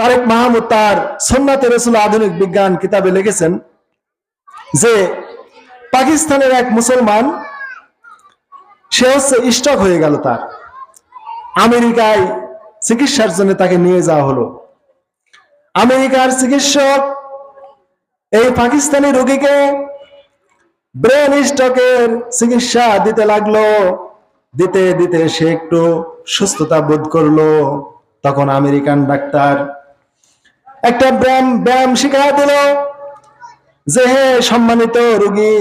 তারেক মাহমুদ তার সন্নাতে রসুল আধুনিক বিজ্ঞান কিতাবে লিখেছেন যে পাকিস্তানের এক মুসলমান, সে হচ্ছে স্টক হয়ে গেল তার। আমেরিকায় চিকিৎসার জন্য তাকে নিয়ে যাওয়া হলো। আমেরিকার চিকিৎসক এই পাকিস্তানি রোগীকে ব্রেন স্টকের চিকিৎসা দিতে লাগল। দিতে দিতে সে একটু সুস্থতা বোধ করল। তখন আমেরিকান ডাক্তার একটা ব্যায়াম ব্যায়াম শিখাই দিল যে, হে সম্মানিত রোগী,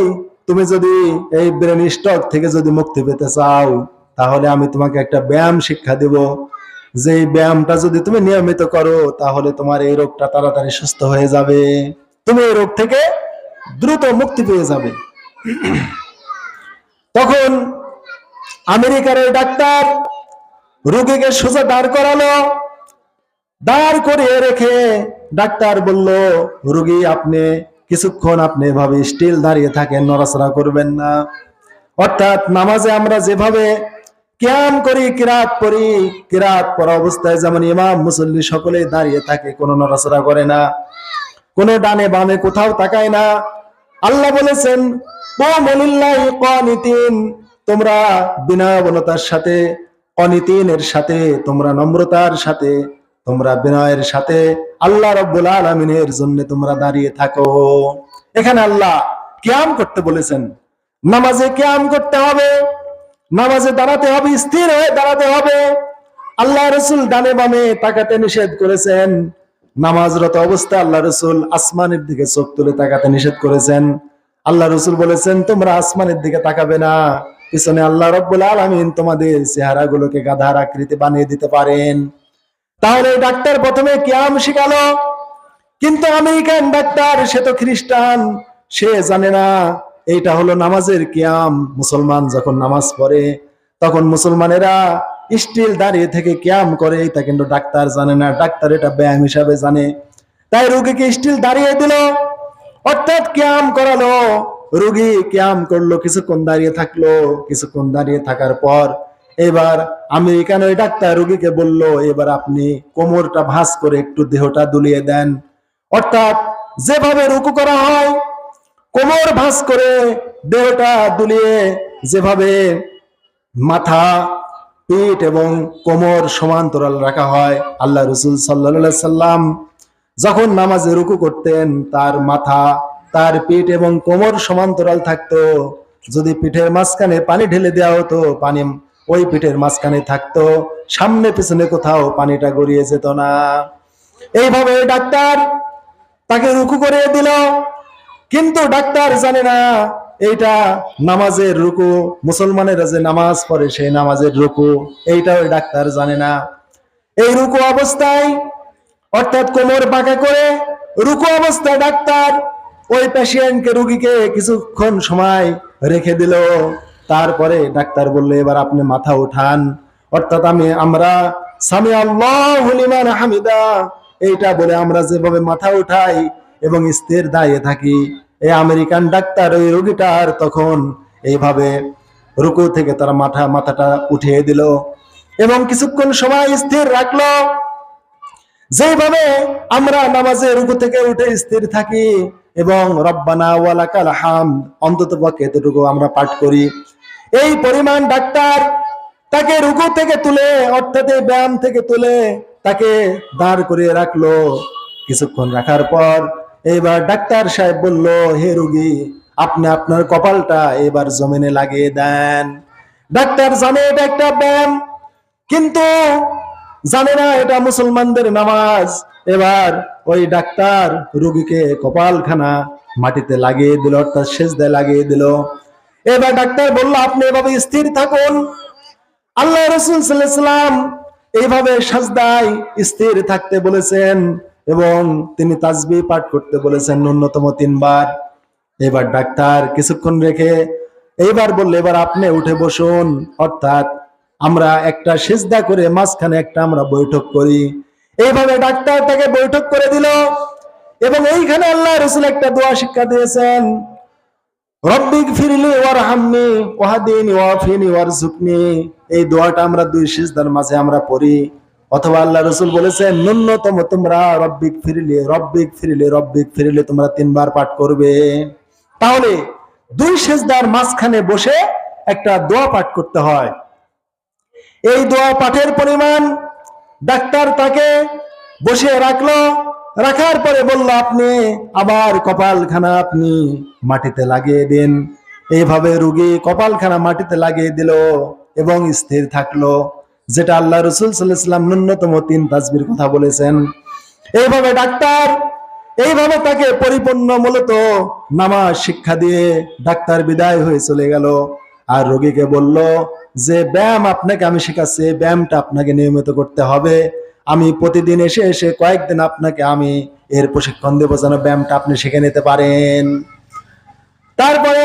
তুমি যদি এই ব্রেন স্টক থেকে যদি মুক্তি পেতে চাও, তাহলে আমি তোমাকে একটা ব্যায়াম শিক্ষা দেব। যে ব্যায়ামটা যদি তুমি নিয়মিত করো, তাহলে তোমার এই রোগটা তাড়াতাড়ি সুস্থ হয়ে যাবে। তুমি এই রোগ থেকে দ্রুত মুক্তি পেয়ে যাবে। তখন আমেরিকার ডাক্তার রোগীকে সোজা দাঁড় করালো। দাঁড় করিয়ে রেখে ডাক্তার বলল, রোগী আপনি কিছুক্ষণ আপনি এভাবে স্টিল দাঁড়িয়ে থাকেন, নড়াচড়া করবেন না। অর্থাৎ নামাজে আমরা যেভাবে ক্যাম করি, কিরাত পড়ি, কিরাত পড়া অবস্থায় যেমন ইমাম, মুসল্লি সকলে দাঁড়িয়ে থাকে, কোনো নড়াচড়া করে না। কোনো ডানে বামে কোথাও তাকায় না। আল্লাহ বলেছেন তোমরা বিনয়বনতার সাথে, অনিতিনের সাথে, তোমরা নম্রতার সাথে তোমরা বিনয়ের সাথে আল্লাহ রব্বুল আলমিনের জন্য তোমরা দাঁড়িয়ে থাকো। এখানে আল্লাহ কিয়াম করতে বলেছেন, নামাজে কিয়াম করতে হবে, নামাজে দাঁড়াতে হবে, স্থির হয়ে দাঁড়াতে হবে। আল্লাহ রসুল ডানে বামে তাকাতে নিষেধ করেছেন, নামাজরত অবস্থায় আল্লাহ রসুল আসমানের দিকে চোখ তুলে তাকাতে নিষেধ করেছেন। আল্লাহ রসুল বলেছেন, তোমরা আসমানের দিকে তাকাবে না, পিছনে আল্লাহ রব্বুল আলমিন তোমাদের চেহারা গুলোকে গাধার আকৃতি বানিয়ে দিতে পারেন। তাহলে ডাক্তার প্রথমে কিয়াম শিখালো। কিন্তু আমেরিকান ডাক্তার, সে তো খ্রিস্টান, সে জানে না। এইটা হলো নামাজের কিয়াম মুসলমান যখন নামাজ পড়ে, তখন মুসলমানেরা স্টিল দাঁড়িয়ে থেকে কিয়াম করে, এটা কিন্তু ডাক্তার জানে না। ডাক্তার এটা ব্যায়াম হিসাবে জানে। তাই রুগীকে স্টিল দাঁড়িয়ে দিল। অর্থাৎ কিয়াম করালো। রুগী কিয়াম করল, কিছুক্ষণ দাঁড়িয়ে থাকল। কিছুক্ষণ দাঁড়িয়ে থাকার পর এবার আমেরিকান ওই ডাক্তার রোগীকে বলল, এবার আপনি কোমরটা ভাঁজ করে একটু দেহটা দুলিয়ে দেন। অর্থাৎ যেভাবে রুকু করা হয়, কোমর ভাঁজ করে দেহটা দুলিয়ে যেভাবে মাথা, পিঠ এবং কোমর সমান্তরাল রাখা হয়, আল্লাহ রসুল সাল্লা সাল্লাম যখন নামাজে রুকু করতেন, তার মাথা, তার পিঠ এবং কোমর সমান্তরাল থাকতো। যদি পিঠের মাঝখানে পানি ঢেলে দেওয়া হতো, পানি ওই পিঠের মাঝখানে থাকতো, সামনে পিছনে কোথাও পানিটা গড়িয়ে যেত না। এইভাবে ডাক্তার তাকে রুকু করে দিল, কিন্তু ডাক্তার জানে না এইটা নামাজের রুকু, মুসলমানেরা যে নামাজ পড়ে সেই নামাজের রুকু এইটা ওই ডাক্তার জানে না। এই রুকু অবস্থায়, অর্থাৎ কোমর বাঁকা করে রুকু অবস্থায় ডাক্তার ওই পেশেন্টকে রুগীকে কিছুক্ষণ সময় রেখে দিল। তারপরে ডাক্তার বললে, এবার আপনি মাথা উঠান। অর্থাৎ আমি, আমরা, সামি আল্লাহ হামিদা। এইটা বলে আমরা যেভাবে মাথা উঠাই এবং স্থির দাঁড়িয়ে থাকি, এই আমেরিকান ডাক্তার ওই রোগীটার তখন এইভাবে রুকু থেকে তার মাথা, মাথাটা উঠিয়ে দিল এবং কিছুক্ষণ সময় স্থির রাখল। যেভাবে আমরা নামাজে রুকু থেকে উঠে স্থির থাকি এবং রব্বানা ওয়ালাকাল হাম অন্তত পক্ষে এতটুকু আমরা পাঠ করি। এই পরিমাণ ডাক্তার তাকে রুকু থেকে তুলে অর্থাৎ এই ব্যায়াম থেকে তুলে তাকে দাঁড় করিয়ে রাখল। কিছুক্ষণ রাখার পর এবার ডাক্তার সাহেব বলল, হে রুগী, আপনি আপনার কপালটা এবার জমিনে লাগিয়ে দেন। ডাক্তার জানে এটা একটা ব্যায়াম, কিন্তু জানে না এটা মুসলমানদের নামাজ। এবার ওই ডাক্তার রুগীকে কপালখানা মাটিতে লাগিয়ে দিল, অর্থাৎ সেজদায় লাগিয়ে দিল। এবার ডাক্তার বলল, আপনি এভাবে স্থির থাকুন। আল্লাহ রসুল সাল্লাম এইভাবে সাজদায় স্থির থাকতে বলেছেন এবং তিনি তাজবি পাঠ করতে বলেছেন ন্যূনতম তিনবার। এবার ডাক্তার কিছুক্ষণ রেখে এইবার বললে, এবার আপনি উঠে বসুন। অর্থাৎ আমরা একটা সেজদা করে মাঝখানে একটা আমরা বৈঠক করি। এইভাবে ডাক্তার তাকে বৈঠক করে দিল এবং এইখানে আল্লাহ রসুল একটা দোয়া শিক্ষা দিয়েছেন। রব্বিক ফিরলি ওয়ার হামনি ওয়াহাদিনি ওয়াফিনি ওয়ারজুকনি এই দোয়াটা আমরা দুই সিজদার মাঝে আমরা পড়ি। অথবা আল্লাহ রসুল বলেছেন ন্যূনতম তোমরা রব্বিক ফিরিলে রব্বিক ফিরিলে রব্বিক ফিরিলে তোমরা তিনবার পাঠ করবে। তাহলে দুই সেজদার মাঝখানে বসে একটা দোয়া পাঠ করতে হয়। এই দোয়া পাঠের পরিমাণ ডাক্তার তাকে বসে রাখল রাখার পরে বলল, আপনি আবার কপালখানা আপনি মাটিতে লাগিয়ে দিন। এইভাবে রুগী কপালখানা মাটিতে লাগিয়ে দিল এবং স্থির থাকল, যেটা আল্লাহ রসুল সাল্লাহাম ন্যূনতম তিন তাজবির কথা বলেছেন। এইভাবে ডাক্তার, এইভাবে তাকে পরিপূর্ণ মূলত নামাজ শিক্ষা দিয়ে ডাক্তার বিদায় হয়ে চলে গেল। আর রোগীকে বলল, যে ব্যায়াম আপনাকে আমি শেখাচ্ছি ব্যায়ামটা আপনাকে নিয়মিত করতে হবে। আমি প্রতিদিন এসে এসে কয়েকদিন আপনাকে আমি এর প্রশিক্ষণ দেবো যেন ব্যায়ামটা আপনি শিখে নিতে পারেন। তারপরে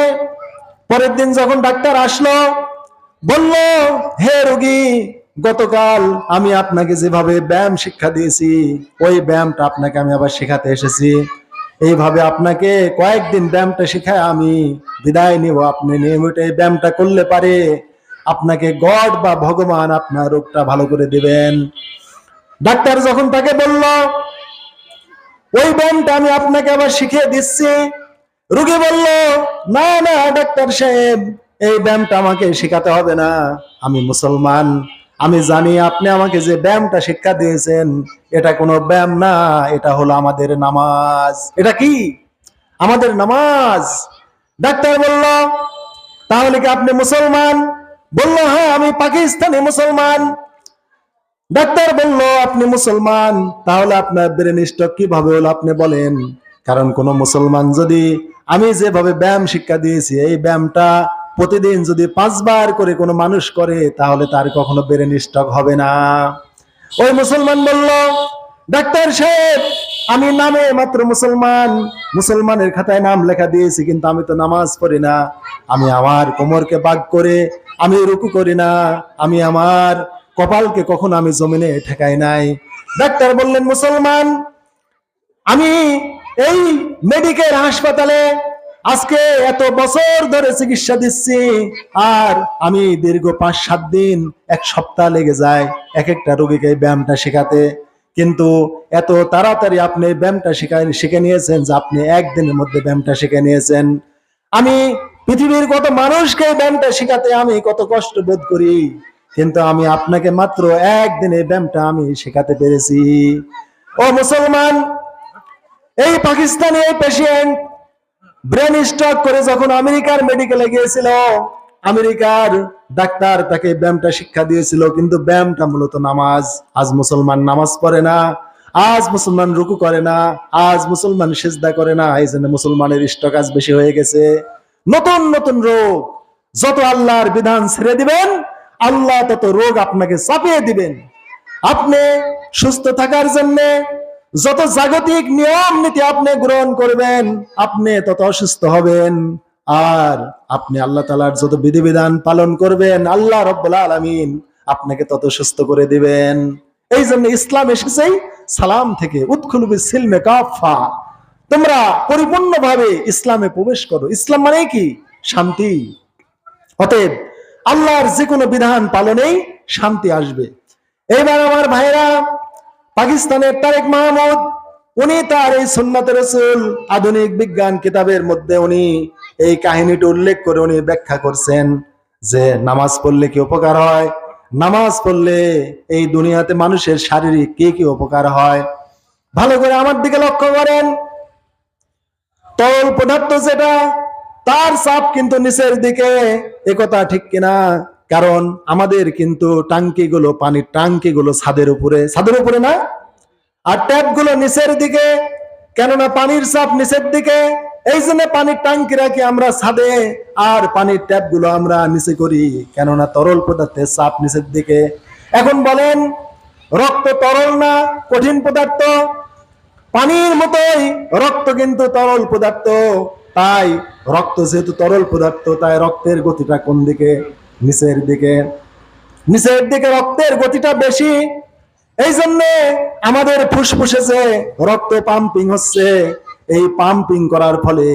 পরের দিন যখন ডাক্তার আসলো, বলল, হে রোগী, গতকাল আমি আপনাকে যেভাবে ব্যায়াম শিক্ষা দিয়েছি, ওই ব্যায়ামটা আপনাকে আমি আবার শেখাতে এসেছি। এইভাবে আপনাকে কয়েকদিন ব্যায়ামটা শেখায় আমি বিদায় নিব। আপনি নিয়মিত এই ব্যায়ামটা করলে পারে আপনাকে গড বা ভগবান আপনার রোগটা ভালো করে দিবেন। ডাক্তার যখন তাকে বলল, ওই ব্যায়ামটা আমি আপনাকে আবার শিখিয়ে দিচ্ছি। রুগী বলল, না না, ডাক্তার সাহেব, এই ব্যায়ামটা আমাকে শেখাতে হবে না। আমি মুসলমান, আমি জানি আপনি আমাকে যে ব্যায়ামটা শিক্ষা দিয়েছেন, এটা কোনো ব্যায়াম না, এটা হলো আমাদের নামাজ। এটা কি? আমাদের নামাজ। ডাক্তার বলল, তাহলে কি আপনি মুসলমান? বলল হ্যাঁ আমি পাকিস্তানি মুসলমান। ডাক্তার বলল, আপনি মুসলমান, তাহলে আপনার ব্রেন স্টক কীভাবে হলো আপনি বলেন? কারণ কোন মুসলমান যদি আমি যেভাবে ব্যায়াম শিক্ষা দিয়েছি, এই ব্যায়ামটা প্রতিদিন যদি পাঁচবার করে কোনো মানুষ করে, তাহলে তার কখনো ব্রেন স্টক হবে না। ওই মুসলমান বলল, ডাক্তার সাহেব, আমি নামে মাত্র মুসলমান, মুসলমানের খাতায় নাম লেখা দিয়েছি, কিন্তু আমি তো নামাজ পড়ি না। আমি আমার কোমরকে বাগ করে, আমি রুকু করি না। আমি আমার কপালকে কখনো আমি জমিনে ঠেকাই নাই। ডাক্তার বললেন, মুসলমান, আমি এই মেডিকেল হাসপাতালে আজকে এত বছর ধরে চিকিৎসা দিচ্ছি, আর আমি দীর্ঘ পাঁচ সাত দিন, এক সপ্তাহ লেগে যায় এক একটা রোগীকে ব্যায়ামটা শেখাতে। কিন্তু এত তাড়াতাড়ি আপনি ব্যায়ামটা শিখায় শিখে নিয়েছেন যে আপনি একদিনের মধ্যে ব্যায়ামটা শিখে নিয়েছেন। আমি পৃথিবীর কত মানুষকে ব্যায়ামটা শেখাতে আমি কত কষ্ট বোধ করি। কিন্তু আমি আপনাকে মাত্র একদিনে ব্যায়ামটা আমি শেখাতে পেরেছি। ও মুসলমান, এই পাকিস্তানি এই পেশেন্ট ব্রেন স্ট্রোক করে যখন আমেরিকার মেডিকেলে গিয়েছিল, আমেরিকার ডাক্তার তাকে ব্যায়ামটা শিক্ষা দিয়েছিল, কিন্তু ব্যায়ামটা মূলত নামাজ। আজ মুসলমান নামাজ পড়ে না, আজ মুসলমান রুকু করে না, আজ মুসলমান সেজদা করে না, এই জন্য মুসলমানের স্টক আজ বেশি হয়ে গেছে। নতুন নতুন রোগ, যত আল্লাহর বিধান ছেড়ে দিবেন আল্লাহ তত রোগ আপনাকে চাপিয়ে দিবেন। আপনি সুস্থ থাকার জন্য যত জাগতিক নিয়ম নীতি আপনি গ্রহণ করবেন, আপনি তত অসুস্থ হবেন। আর আপনি আল্লাহ তালার যত বিধিবিধান পালন করবেন, আল্লাহ রব্বুল আলমিন আপনাকে তত সুস্থ করে দিবেন। এই জন্য ইসলাম এসেছেই সালাম থেকে উৎখুলবি সিলমে কাফা তোমরা পরিপূর্ণভাবে ইসলামে প্রবেশ করো। ইসলাম মানে কি? শান্তি। অতএব আল্লাহর যে কোনো বিধান পালনেই শান্তি আসবে। এবার আমার ভাইরা, পাকিস্তানের তারেক মাহমুদ, উনি তার এই সুন্নাত রসুল, আধুনিক বিজ্ঞান কিতাবের মধ্যে উনি এই কাহিনীটি উল্লেখ করে উনি ব্যাখ্যা করছেন যে নামাজ পড়লে কি উপকার হয়? নামাজ পড়লে এই দুনিয়াতে মানুষের শারীরিক কি কি উপকার হয়? ভালো করে আমার দিকে লক্ষ্য করেন। তরল পদার্থ যেটা তার চাপ কিন্তু নিচের দিকে একথা ঠিক কিনা? কারণ আমাদের কিন্তু টাঙ্কি গুলো পানির টাঙ্কি গুলো ছাদের উপরে। ছাদের উপরে না? আর ট্যাপগুলো নিচের দিকে, কেননা পানির চাপ নিচের দিকে, এই জন্য পানির টাঙ্কি রাখি আমরা ছাদে, আর পানির ট্যাপগুলো আমরা নিচে করি, কেননা তরল পদার্থের চাপ নিচের দিকে। এখন বলেন, রক্ত তরল না কঠিন পদার্থ? পানির মতোই রক্ত কিন্তু তরল পদার্থ। তাই রক্ত যেহেতু তরল পদার্থ, তাই রক্তের গতিটা কোন দিকে? নিচের দিকে। নিচের দিকে রক্তের গতিটা বেশি। এই জন্য আমাদের ফুসফুসে যে রক্ত পাম্পিং হচ্ছে, এই পাম্পিং করার ফলে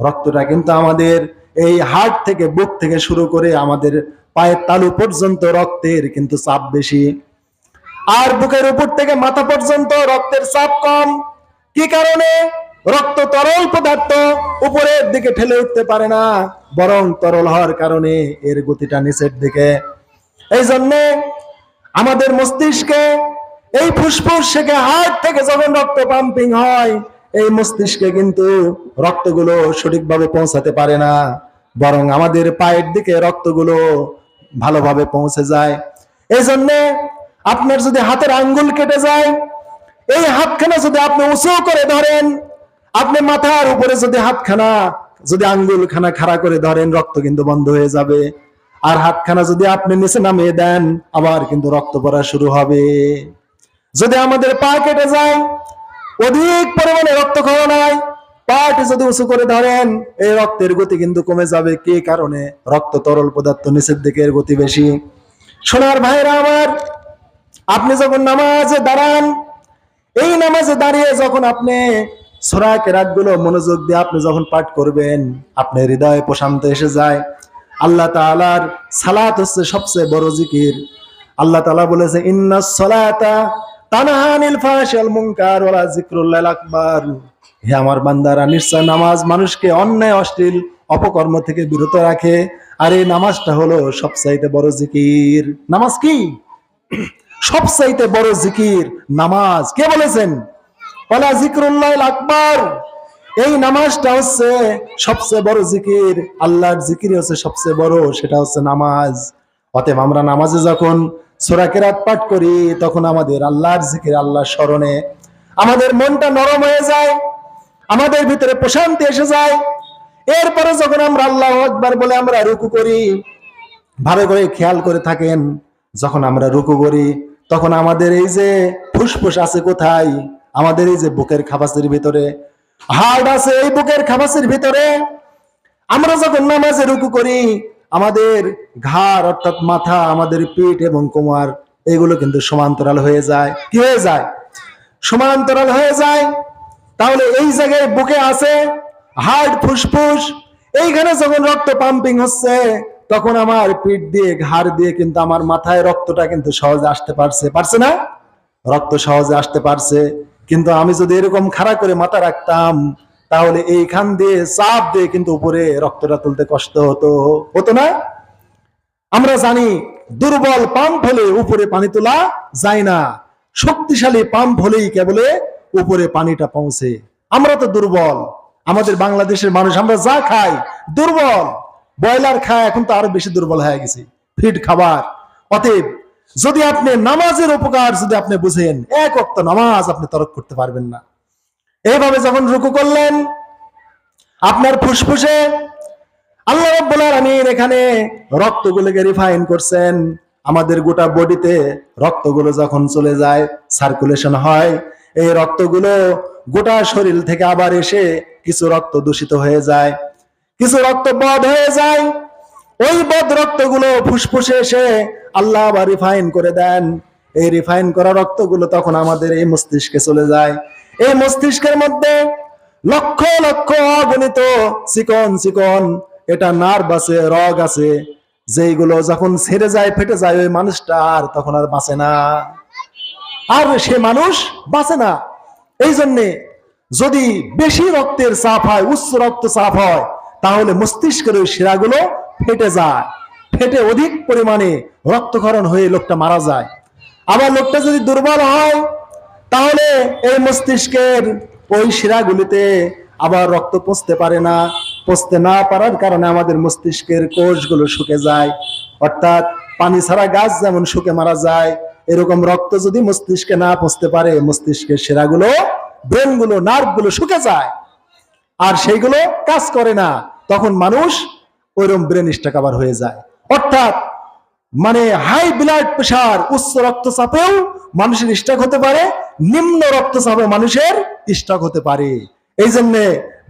রক্তটা কিন্তু আমাদের এই হার্ট থেকে, বুক থেকে শুরু করে আমাদের পায়ের তালু পর্যন্ত রক্তের কিন্তু চাপ বেশি। আর বুকের উপর থেকে মাথা পর্যন্ত রক্তের চাপ কম। কি কারণে? রক্ত তরল পদার্থ উপরের দিকে ঠেলে উঠতে পারে না, বরং তরল হওয়ার কারণে এর গতিটা নিচের দিকে। এই জন্যে আমাদের মস্তিষ্কে এই ফুসফুস থেকে হার্ট থেকে যখন রক্ত পাম্পিং হয়, এই মস্তিষ্কে কিন্তু রক্তগুলো সঠিকভাবে পৌঁছাতে পারে না, বরং আমাদের পায়ের দিকে রক্তগুলো ভালোভাবে পৌঁছে যায়। এই জন্যে আপনার যদি হাতের আঙ্গুল কেটে যায়, এই হাতখানা যদি আপনি উঁচু করে ধরেন আপনি মাথার উপরে যদি হাতখানা, যদি আঙ্গুল খানা খাড়া করে ধরেন, রক্ত কিন্তু বন্ধ হয়ে যাবে। আর হাতখানা যদি আপনি নিচে নামিয়ে দেন, আবার কিন্তু রক্ত পড়া শুরু হবে। যদি আমাদের পা কেটে যায়, অধিক পরিমাণে রক্তক্ষরণ হয় পাটি যদি উঁচু করে ধরেন, এই রক্তের গতি কিন্তু কমে যাবে। কি কারণে? রক্ত তরল পদার্থ নিচের দিকে এর গতি বেশি। সোনার ভাইরা আমার, আপনি যখন নামাজে দাঁড়ান, এই নামাজে দাঁড়িয়ে যখন আপনি সোরা কেরাতগুলো মনোযোগ দিয়ে আপনি যখন পাঠ করবেন আপনার হৃদয়ে প্রশান্ত এসে যায়। আল্লাহ তাআলার সালাত হচ্ছে সবচেয়ে বড় জিকির। আল্লাহ তাআলা বলেছে, ইন্না সলাতা তানহানিল ফাহশিয়াল মুনকার ওয়ালা যিকরুল্লাহ আকবার। হে আমার বান্দারা, নিশ্চয় নামাজ মানুষকে অন্যায়, অশ্লীল, অপকর্ম থেকে বিরত রাখে। আর এই নামাজটা হলো সবচাইতে বড় জিকির। নামাজ কি? সবচাইতে বড় জিকির নামাজ। কে বলেছেন? ওলা জিক্রুল্লাহ আকবার। এই নামাজটা হচ্ছে সবচেয়ে বড় জিকির, আল্লাহর জিকির হচ্ছে সবচেয়ে বড়, সেটা হচ্ছে নামাজ। অতএব আমরা নামাজে যখন সূরা কেরাত পাঠ করি, তখন আমাদের আল্লাহর জিকির আল্লাহর স্মরণে আমাদের মনটা নরম হয়ে যায়, আমাদের ভিতরে প্রশান্তি এসে যায়। এরপরে যখন আমরা আল্লাহ আকবার বলে আমরা রুকু করি, ভালো করে খেয়াল করে থাকেন, যখন আমরা রুকু করি, তখন আমাদের এই যে ফুসফুস আছে কোথায়? আমাদের এই যে বুকের খাবাসের ভিতরে হার্ট আছে এই বুকের খাবাসের ভিতরে। আমরা যখন নামাজে রুকু করি, আমাদের ঘাড় অর্থাৎ মাথা, আমাদের পিঠ এবং কোমর, এগুলো কিন্তু সমান্তরাল হয়ে যায়। কি হয়ে যায়? সমান্তরাল হয়ে যায়। তাহলে এই জায়গায় বুকে আছে হার্ট ফুসফুস। এইখানে যখন রক্ত পাম্পিং হচ্ছে, তখন আমার পিঠ দিয়ে, ঘাড় দিয়ে কিন্তু আমার মাথায় রক্তটা কিন্তু সহজে আসতে পারছে। পারছে না? রক্ত সহজে আসতে পারছে। কিন্তু আমি যদি এরকম খাড়া করে মাথা রাখতাম, তাহলে এইখান দিয়ে চাপ দিয়ে কিন্তু উপরে রক্তটা তুলতে কষ্ট হতো। হতো না? আমরা জানি দুর্বল পাম্প হলে উপরে পানি তোলা যায় না। শক্তিশালী পাম্প হলেই কেবলে উপরে পানিটা পৌঁছে। আমরা তো দুর্বল। আমাদের বাংলাদেশের মানুষ, আমরা যা খাই দুর্বল। ব্রয়লার খায় এখন তো আরও বেশি দুর্বল হয়ে গেছে। ফিট খাবার। অতএব যদি আপনি নামাজের উপকার যদি আপনি বুঝেন, এক অক্ত নামাজ আপনি তরক করতে পারবেন না। এইভাবে যখন রুকু করলেন, আপনার ফুসফুসে আল্লাহ রাব্বুল আলামিন এখানে রক্তগুলোকে রিফাইন করছেন। আমাদের গোটা বডিতে রক্তগুলো যখন চলে যায় সার্কুলেশন হয়, এই রক্তগুলো গোটা শরীর থেকে আবার এসে কিছু রক্ত দূষিত হয়ে যায়, কিছু রক্ত বদ হয়ে যায়। ওই বদ রক্তগুলো ফুসফুসে এসে আল্লাহ আবার রিফাইন করে দেন। এই রিফাইন করা রক্তগুলো তখন আমাদের এই মস্তিষ্কে চলে যায়। এই মস্তিষ্কের মধ্যে লক্ষ লক্ষ অগণিত চিকন চিকন এটা নার্ভ আছে, রগ আছে, যেইগুলো যখন ছেড়ে যায়, ফেটে যায়, ওই মানুষটা আর তখন আর বাঁচে না। আর সে মানুষ বাঁচে না। এই জন্যে যদি বেশি রক্তের চাপ হয়, উচ্চ রক্ত চাপ হয়, তাহলে মস্তিষ্কের ওই শিরাগুলো ফেটে যায়। ফেটে অধিক পরিমাণে রক্তক্ষরণ হয়ে লোকটা মারা যায়। আবার লোকটা যদি দুর্বল হয়, তাহলে এই মস্তিষ্কের ওই শিরাগুলিতে আবার রক্ত পচতে পারে না। পচতে না পারার কারণে আমাদের মস্তিষ্কের কোষগুলো শুকে যায়। অর্থাৎ পানি ছাড়া গাছ যেমন শুকে মারা যায়, এরকম রক্ত যদি মস্তিষ্কে না পচতে পারে, মস্তিষ্কের শিরাগুলো, ব্রেনগুলো, নার্ভগুলো শুকে যায়। আর সেইগুলো কাজ করে না, তখন মানুষ ওইরকম ব্রেন স্টাক আবার হয়ে যায়। অর্থাৎ মানে হাই ব্লাড প্রেশার উচ্চ রক্তচাপেও মানুষের স্ট্রোক হতে পারে, নিম্ন রক্তচাপে মানুষের স্ট্রোক হতে পারে। এই জন্য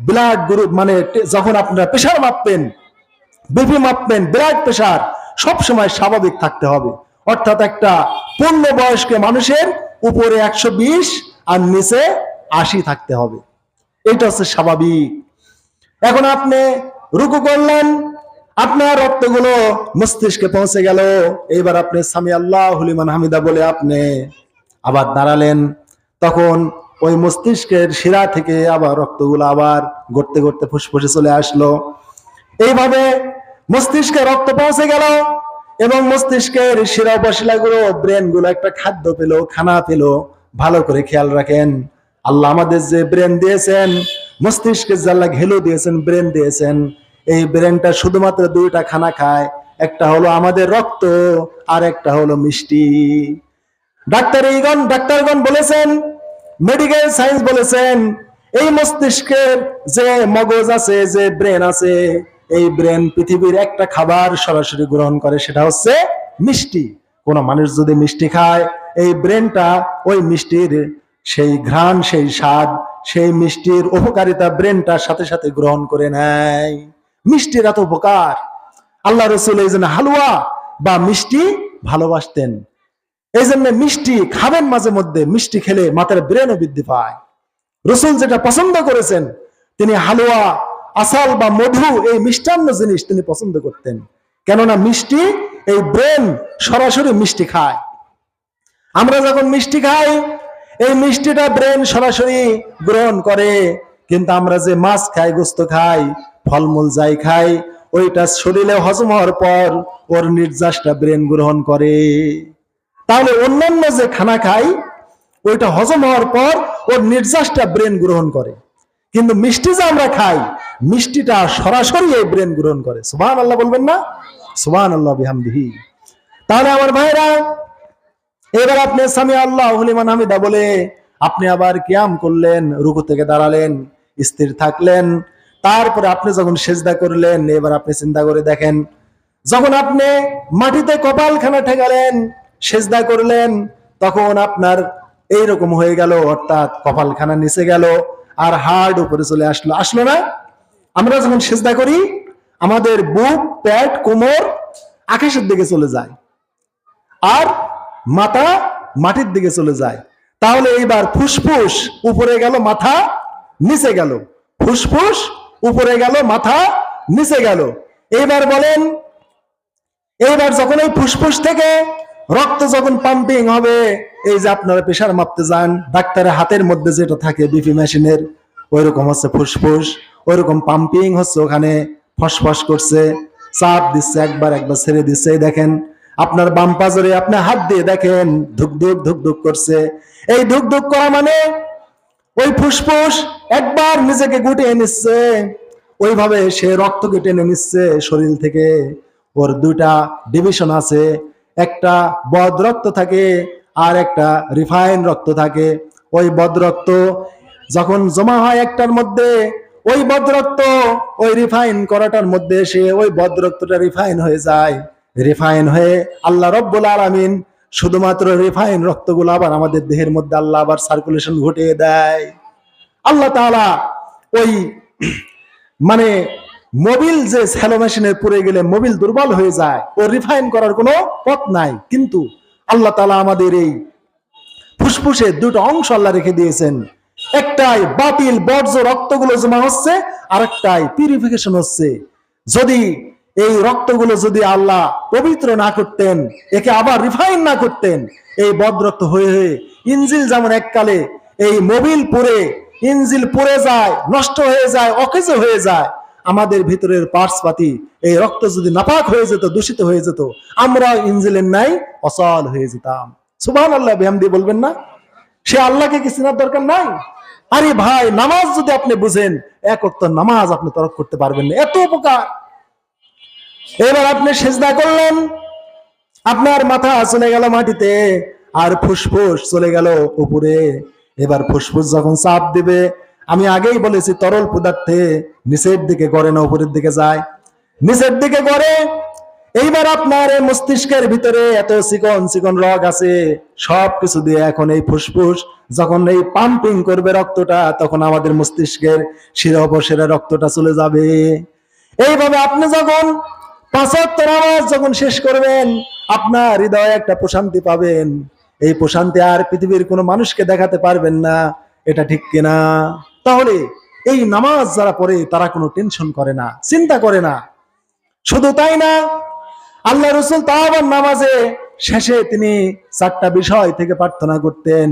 ব্লাড গ্রুপ মানে যখন আপনারা প্রেশার মাপবেন বিপি মাপবেন ব্লাড প্রেশার সব সময় স্বাভাবিক থাকতে হবে। অর্থাৎ একটা পূর্ণ বয়স্ক মানুষের উপরে একশো বিশ আর নিচে আশি থাকতে হবে। এটা হচ্ছে স্বাভাবিক। এখন আপনি রুকু করলেন আপনার রক্তগুলো মস্তিষ্কে পৌঁছে গেল। এবার আপনি সামি আল্লাহ হুলিমান হামিদা বলে আপনি আবার দাঁড়ালেন। তখন ওই মস্তিষ্কের শিরা থেকে আবার রক্তগুলো আবার গড়তে গড়তে ফুসফুসে চলে আসলো। এইভাবে মস্তিষ্কে রক্ত পৌঁছে গেল এবং মস্তিষ্কের শিরা উপশিলাগুলো ব্রেনগুলো একটা খাদ্য পেল, খানা পেল। ভালো করে খেয়াল রাখেন। আল্লাহ আমাদের যে ব্রেন দিয়েছেন, মস্তিষ্কের আল্লাহ ঘেলু দিয়েছেন, ব্রেন দিয়েছেন এই ব্রেনটা শুধুমাত্র দুইটা খানা খায়, একটা হলো আমাদের রক্ত আর একটা হলো মিষ্টি। ডাক্তার এইগণ ডাক্তারগণ বলেছেন মেডিকেল সায়েন্স বলেছেন, এই মস্তিষ্কের যে মগজ আছে, যে ব্রেন আছে, এই ব্রেন পৃথিবীর একটা খাবার সরাসরি গ্রহণ করে, সেটা হচ্ছে মিষ্টি। কোন মানুষ যদি মিষ্টি খায়, এই ব্রেনটা ওই মিষ্টির সেই ঘ্রাণ, সেই স্বাদ, সেই মিষ্টির উপকারিতা ব্রেনটার সাথে সাথে গ্রহণ করে নেয়। মিষ্টির এত উপকার। আল্লাহ রসুল এই জন্য হালুয়া বা মিষ্টি ভালোবাসতেন। এই জন্য মিষ্টি খাবেন মাঝে মধ্যে, মিষ্টি খেলে মাথার ব্রেনও বৃদ্ধি পায়। রসুল যেটা পছন্দ করেছেন, তিনি হালুয়া, আসাল বা মধু, এই মিষ্টান্ন জিনিস তিনি পছন্দ করতেন। কেননা মিষ্টি, এই ব্রেন সরাসরি মিষ্টি খায়। আমরা যখন মিষ্টি খাই, এই মিষ্টিটা ব্রেন সরাসরি গ্রহণ করে। কিন্তু আমরা যে মাছ খাই, গোস্ত খাই, ফলমূল যাই খাই, ওইটা শরীরে হজম হওয়ার পর ওর নির্যাসটা ব্রেন গ্রহণ করে। তাহলে অন্যান্য যে খানা খাই, ওইটা হজম হওয়ার পর ওর নির্যাসটা ব্রেন গ্রহণ করে। কিন্তু মিষ্টি যে আমরা খাই, মিষ্টিটা সরাসরি এই ব্রেন গ্রহণ করে। সুবহান আল্লাহ বলবেন না? সুবহান আল্লাহ বিহামদিহি। তাহলে আমার ভাইরা, এবার আপনি সামি আল্লাহ হলিমান হামিদা বলে আপনি আবার কিয়াম করলেন, রুকু থেকে দাঁড়ালেন। স্থির থাকলেন। তারপরে আপনি যখন সেজদা করলেন, এবার আপনি চিন্তা করে দেখেন, যখন আপনি মাটিতে কপালখানা ঠেকালেন, সেজদা করলেন, তখন আপনার এইরকম হয়ে গেল, অর্থাৎ কপালখানা নিচে গেল আর হাড় উপরে চলে আসলো। আসলো না? আমরা যখন সেজদা করি, আমাদের বুক প্যাট কোমর আকাশের দিকে চলে যায় আর মাথা মাটির দিকে চলে যায়। তাহলে এইবার ফুসফুস উপরে গেল, মাথা নিচে গেল। ফুসফুস, উপরে গেল, মাথা নিচে গেল। এইবার বলেন, এইবার যখন ওই ফুসফুস থেকে রক্ত যখন পাম্পিং হবে, এই যে আপনারা প্রেশার মাপতে যান, ডাক্তারের হাতের মধ্যে যেটা থাকে বিপি মেশিনের ওই রকম হচ্ছে ফুসফুস ওই রকম পাম্পিং হচ্ছে, ওখানে ফসফস করছে, চাপ দিচ্ছে, একবার একবার ছেড়ে দিচ্ছে। দেখেন, আপনার বাম পাজরে আপনি হাত দিয়ে দেখেন ধুক ধুক ধুক ধুক করছে। এই ধুক ধুক করা মানে ওই ফুসফুস একবার নিজেকে গুটিয়ে নিচ্ছে, ওইভাবে সে রক্তকে টেনে নিচ্ছে শরীর থেকে। ওর দুইটা ডিভিশন আছে, একটা বদ রক্ত থাকে আর একটা রিফাইন রক্ত থাকে। ওই বদ রক্ত যখন জমা হয় একটার মধ্যে, ওই বদ রক্ত ওই রিফাইন করাটার মধ্যে এসে ওই বদ রক্তটা রিফাইন হয়ে যায়। রিফাইন হয়ে আল্লাহ রব্বুল আলামিন শুধুমাত্র রিফাইন রক্তগুলো আবার আমাদের দেহের মধ্যে আল্লাহ আবার সার্কুলেশন ঘটিয়ে দেয়। আল্লাহ তাআলা ওই মানে মোবিল যে স্যালো মেশিনে পুড়ে গেলে মোবিল দুর্বল হয়ে যায়, ও রিফাইন করার কোনো পথ নাই। কিন্তু আল্লাহ তাআলা আমাদের এই ফুসফুসে দুটো অংশ আল্লাহ রেখে দিয়েছেন। একটাই বাতিল, বর্জ্য রক্তগুলো জমা হচ্ছে আর একটাই পিউরিফিকেশন হচ্ছে। যদি এই রক্তগুলো যদি আল্লাহ পবিত্র না করতেন, একে আবার রিফাইন না করতেন, এই বদ রক্ত হয়ে হয়ে ইঞ্জিল যেমন এককালে এই মোবিল পুড়ে ইঞ্জিল পুড়ে যায়, নষ্ট হয়ে যায়, অকেজ হয়ে যায়। আমাদের ভিতরের পার্টস পাতি এই রক্ত যদি নাপাক হয়ে যেত, দূষিত হয়ে যেত আমরা ইঞ্জিলের নাই অচল হয়ে যেতাম। সুবহান আল্লাহ বেহামদি বলবেন না? সে আল্লাহকে কি চিনার দরকার নাই? আরে ভাই, নামাজ যদি আপনি বুঝেন, এক অক্ত নামাজ আপনি তরক করতে পারবেন না। এত উপকার। এবার আপনি সেজদা করলেন, আপনার মাথা চলে গেল মাটিতে, আর ফুসফুস চলে গেল উপরে। এবার ফুসফুস যখন চাপ দিবে, আমি আগেই বলেছি তরল পদার্থে নিচের দিকে গড়ে না, উপরের দিকে যায়। নিচের দিকে গড়ে, এইবার আপনার এই মস্তিষ্কের ভিতরে এত চিকন চিকন রগ আছে সব কিছু দিয়ে এখন এই ফুসফুস, যখন এই পাম্পিং করবে রক্তটা, তখন আমাদের মস্তিষ্কের শিরা অপশিরা রক্তটা চলে যাবে। এইভাবে আপনি যখন পাঁচাত্তর আওয়াজ যখন শেষ করবেন, আপনার হৃদয়ে একটা প্রশান্তি পাবেন। এই প্রশান্তি আর পৃথিবীর কোনো মানুষকে দেখাতে পারবেন না, এটা ঠিক কিনা? তাহলে এই নামাজ যারা পড়ে, তারা কোনো টেনশন করে না, চিন্তা করে না। শুধু তাই না, আল্লাহ রসুল তাহাবার নামাজে শেষে তিনি চারটা বিষয় থেকে প্রার্থনা করতেন।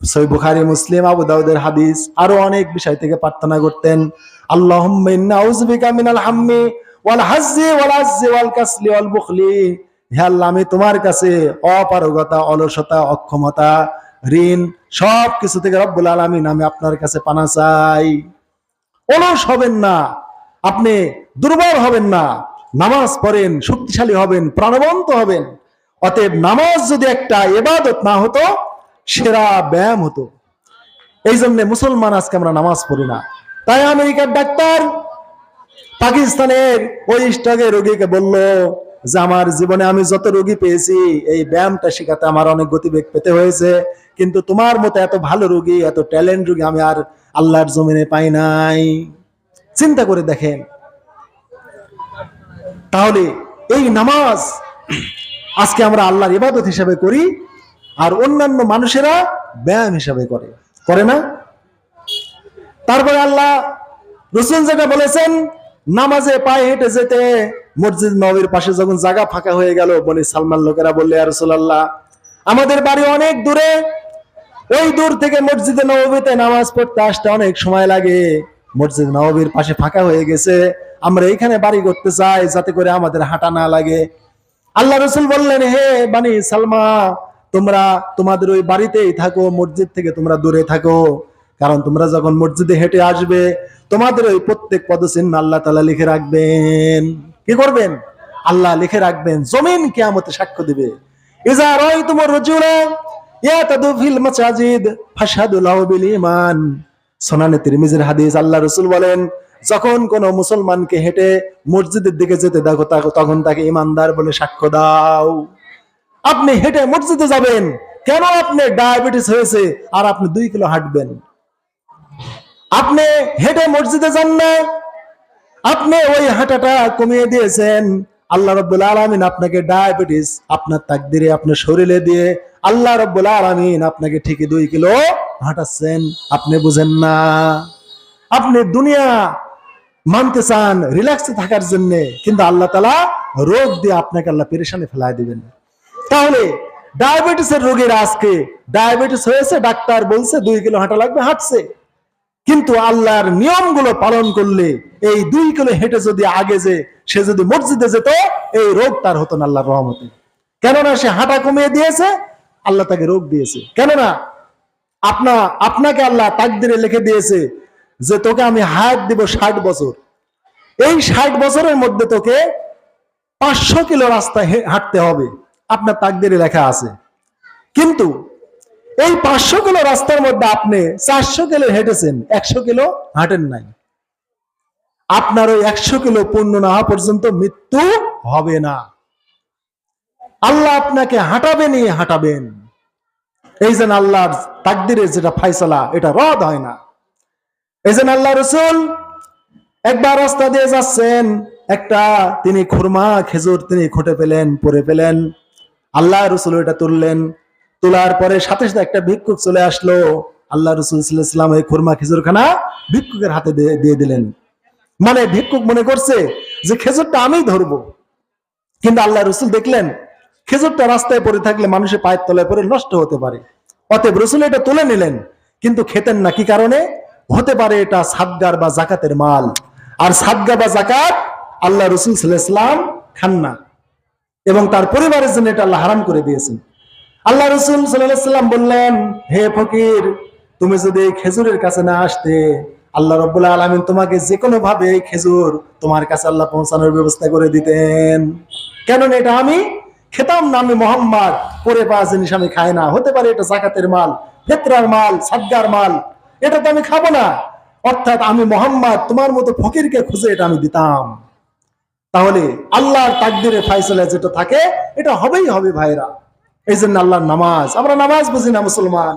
সই বুখারি, মুসলিম, আবু দাউদের হাদিস, আরও অনেক বিষয় থেকে প্রার্থনা করতেন। আল্লাহ হে আল্লাহ আমি তোমার কাছে অপারগতা, অলসতা, অক্ষমতা, ঋণ সব কিছু থেকে রব্বুল আলামিন আমি আপনার কাছে পানা চাই। অলস হবেন না, আপনি দুর্বল হবেন না, নামাজ পড়েন, শক্তিশালী হবেন, প্রাণবন্ত হবেন। অতএব নামাজ যদি একটা এবাদত না হতো, সেরা ব্যায়াম হতো। এই জন্য মুসলমান আজকে আমরা নামাজ পড়ি না। তাই আমেরিকার ডাক্তার পাকিস্তানের ওই স্টকে রোগীকে বলল যে আমার জীবনে আমি যত রোগী পেয়েছি, এই ব্যায়ামটা শেখাতে আমার অনেক গতিবেগ পেতে হয়েছে। কিন্তু তোমার মতো এত ভালো রোগী, এত ট্যালেন্ট রোগী আমি আর আল্লাহর জমিনে পাই নাই। চিন্তা করে দেখেন। তাহলে এই নামাজ আজকে আমরা আল্লাহর ইবাদত হিসাবে করি আর অন্যান্য মানুষেরা ব্যায়াম হিসাবে করে। করে না? তারপরে আল্লাহ রসুল যেটা বলেছেন নামাজে পায়ে হেঁটে যেতে মসজিদ নবীর পাশে যখন জায়গা ফাঁকা হয়ে গেল বলে সালমান লোকেরা বললে আর রসুল্লাহ আমাদের বাড়ি অনেক দূরে। ওই দূর থেকে মসজিদে নবীতে নামাজ পড়তে আসতে অনেক সময় লাগে। মসজিদ নবীর পাশে ফাঁকা হয়ে গেছে। আমরা এখানে বাড়ি করতে চাই যাতে করে আমাদের হাঁটা না লাগে। আল্লাহ রসুল বললেন, হে বানি সালমা, তোমরা তোমাদের ওই বাড়িতেই থাকো, মসজিদ থেকে তোমরা দূরে থাকো। কারণ তোমরা যখন মসজিদে হেঁটে আসবে, তোমাদের ওই প্রত্যেক পদচিহ্ন আল্লাহ তালা লিখে রাখবেন। কি করবেন? আল্লাহ লিখে রাখবেন। জমিন কে কেয়ামতে সাক্ষ্য দিবে। ইজা রয় তোমার রজুরা হাদিস আল্লাহ রসুল বলেন, যখন কোন মুসলমানকে হেঁটে মসজিদের দিকে যেতে দেখো তখন তাকে ইমানদার বলে সাক্ষ্য দাও। আপনি হেঁটে মসজিদে যাবেন, কেন আপনি ডায়াবেটিস হয়েছে আর আপনি দুই কিলো হাঁটবেন? আপনি হেঁটে মসজিদে যান না। আপনি ওই হাঁটাটা কমিয়ে দিয়েছেন। আল্লাহ রব্বুল আলমিন আপনাকে ডায়াবেটিস, আপনার তাকদিরে, আপনার শরীরে দিয়ে আল্লাহ রব্বুল আলমিন আপনাকে ঠিকই দুই কিলো হাঁটাচ্ছেন। আপনি বুঝেন না। আপনি দুনিয়া মানতে চান রিল্যাক্সে থাকার জন্য, কিন্তু আল্লাহ তালা রোগ দিয়ে আপনাকে আল্লাহ পেরেশানে ফেলায় দিবেন। তাহলে ডায়াবেটিসের রোগীরা আজকে, ডায়াবেটিস হয়েছে, ডাক্তার বলছে দুই কিলো হাঁটা লাগবে, হাঁটছে। কিন্তু আল্লাহর নিয়মগুলো পালন করলে এই দুই কিলো হেঁটে যদি আগে যে, সে যদি মসজিদে যেত, এই রোগ তার হতো না আল্লাহর রহমতে। কেননা সে হাঁটা কমিয়ে দিয়েছে, আল্লাহ তাকে রোগ দিয়েছে। কেননা আপনা, আপনাকে আল্লাহ তাকদিরে লিখে দিয়েছে যে, তোকে আমি হায়াত দিব ষাট বছর। এই ষাট বছরের মধ্যে তোকে পাঁচশো কিলো রাস্তা হাঁটতে হবে। আপনার তাকদিরে লেখা আছে। কিন্তু এই পাঁচশো কিলো রাস্তার মধ্যে আপনি চারশো কিলো হেঁটেছেন, একশো কিলো হাঁটেন নাই। আপনার ওই একশো কিলো পূর্ণ না হওয়া পর্যন্ত মৃত্যু হবে না। আল্লাহ আপনাকে হাঁটাবেনই হাঁটাবেন। এই যেন আল্লাহর তাকদিরের যেটা ফাইসলা, এটা রদ হয় না। এই যেন আল্লাহ রসুল একবার রাস্তা দিয়ে যাচ্ছেন, একটা তিনি খুরমা খেজুর তিনি খুঁটে পেলেন পরে পেলেন। আল্লাহ রসুল এটা তুললেন। তোলার পরে সাথে সাথে একটা ভিক্ষুক চলে আসলো। আল্লাহ রসুল সাল্লাম ওই খুরমা খেজুর খানা ভিক্ষুকের হাতে দিয়ে দিলেন। মানে ভিক্ষুক মনে করছে যে খেজুরটা আমিই ধরবো। কিন্তু আল্লাহ রসুল দেখলেন, খেজুরটা রাস্তায় পড়ে থাকলে মানুষের পায়ের তলায় পড়ে নষ্ট হতে পারে। অতএব রসুল এটা তুলে নিলেন, কিন্তু খেতেন না। কি কারণে? হতে পারে এটা সাদগার বা জাকাতের মাল। আর সাদগা বা জাকাত আল্লাহ রসুল সাল্লাম খান না। এবং তার পরিবারের জন্য এটা আল্লাহ হারাম করে দিয়েছেন। আল্লাহ রসুল সাল্লাম বললেন, হে ফকির, তুমি যদি খেজুরের কাছে না আসতে, আল্লাহ রব্বুল্লাহ আলমিন তোমাকে যে কোনো ভাবে খেজুর তোমার কাছে আল্লাহ পৌঁছানোর ব্যবস্থা করে দিতেন। কেননা এটা আমি খেতাম না, আমি মোহাম্মদ, পরে পাওয়া জিনিস আমি খাই না। হতে পারে এটা জাকাতের মাল, ফেতরার মাল, সাদগার মাল, এটা তো আমি খাব না। অর্থাৎ আমি মোহাম্মদ, তোমার মতো ফকিরকে খুঁজে এটা আমি দিতাম। তাহলে আল্লাহর তাকদিরে ফাইসলা যেটা থাকে, এটা হবেই হবে ভাইরা। এই জন্য আল্লাহর নামাজ। আমরা নামাজ বুঝি না মুসলমান।